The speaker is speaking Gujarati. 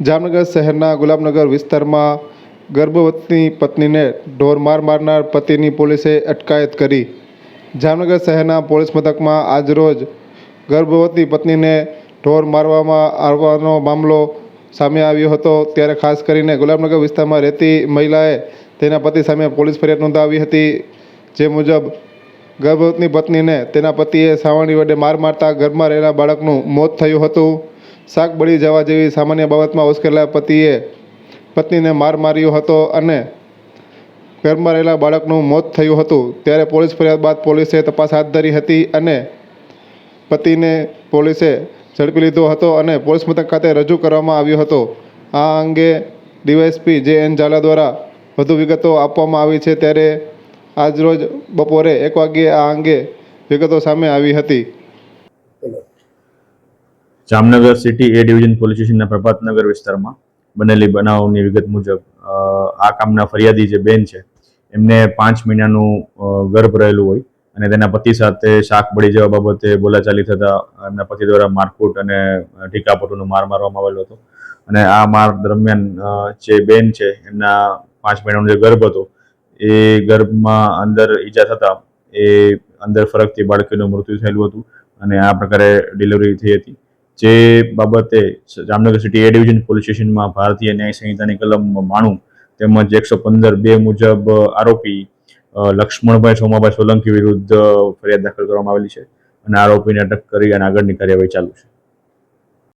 જામનગર શહેરના ગુલાબનગર વિસ્તારમાં ગર્ભવતી પત્નીને ઢોર માર મારનાર પતિની પોલીસે અટકાયત કરી. જામનગર શહેરના પોલીસ મથકમાં આજરોજ ગર્ભવતી પત્નીને ઢોર મારવામાં આવવાનો મામલો સામે આવ્યો હતો. ત્યારે ખાસ કરીને ગુલાબનગર વિસ્તારમાં રહેતી મહિલાએ તેના પતિ સામે પોલીસ ફરિયાદ નોંધાવી હતી. જે મુજબ, ગર્ભવતી પત્નીને તેના પતિએ સાવરણી વડે માર મારતા ઘરમાં રહેલા બાળકનું મોત થયું હતું. શાક બળી જવા જેવી સામાન્ય બાબતમાં ઉશ્કેલા પતિએ પત્નીને માર માર્યો હતો અને ઘરમાં રહેલા બાળકનું મોત થયું હતું. ત્યારે પોલીસ ફરિયાદ બાદ પોલીસે તપાસ હાથ ધરી હતી અને પતિને પોલીસે ઝડપી લીધો હતો અને પોલીસ મથક ખાતે રજૂ કરવામાં આવ્યો હતો. આ અંગે ડીવાયએસપી જે એન ઝાલા દ્વારા વધુ વિગતો આપવામાં આવી છે ત્યારે આજરોજ બપોરે એક વાગ્યે આ અંગે વિગતો સામે આવી હતી. Jamnagar city A division police સ્ટેશનના પ્રભાતનગર વિસ્તારમાં બનેલી બનાવની વિગત મુજબ આ કામના ફરિયાદી જે બેન છે, એમને પાંચ મહિનાનું ગર્ભ રહેલું હોય અને તેના પતિ સાથે શાક બળી જવા બાબતે બોલાચાલી થતા એમના પતિ દ્વારા મારકૂટ અને ટીકાપટુનો માર મારવામાં આવેલો હતો. અને આ માર દરમિયાન જે બેન છે, એમના પાંચ મહિનાનો જે ગર્ભ હતો, એ ગર્ભમાં અંદર ઈજા થતા એ અંદર ફરકથી બાળકીનું મૃત્યુ થયેલું હતું અને આ પ્રકારે ડિલિવરી થઈ હતી. જે બાબતે Jamnagar city A division police સ્ટેશનમાં ભારતીય ન્યાય સંહિતાની કલમ માણું તેમજ એકસો પંદર બે મુજબ આરોપી લક્ષ્મણભાઈ સોમાભાઈ સોલંકી વિરુદ્ધ ફરિયાદ દાખલ કરવામાં આવેલી છે અને આરોપીને અટક કરી અને આગળની કાર્યવાહી ચાલુ છે.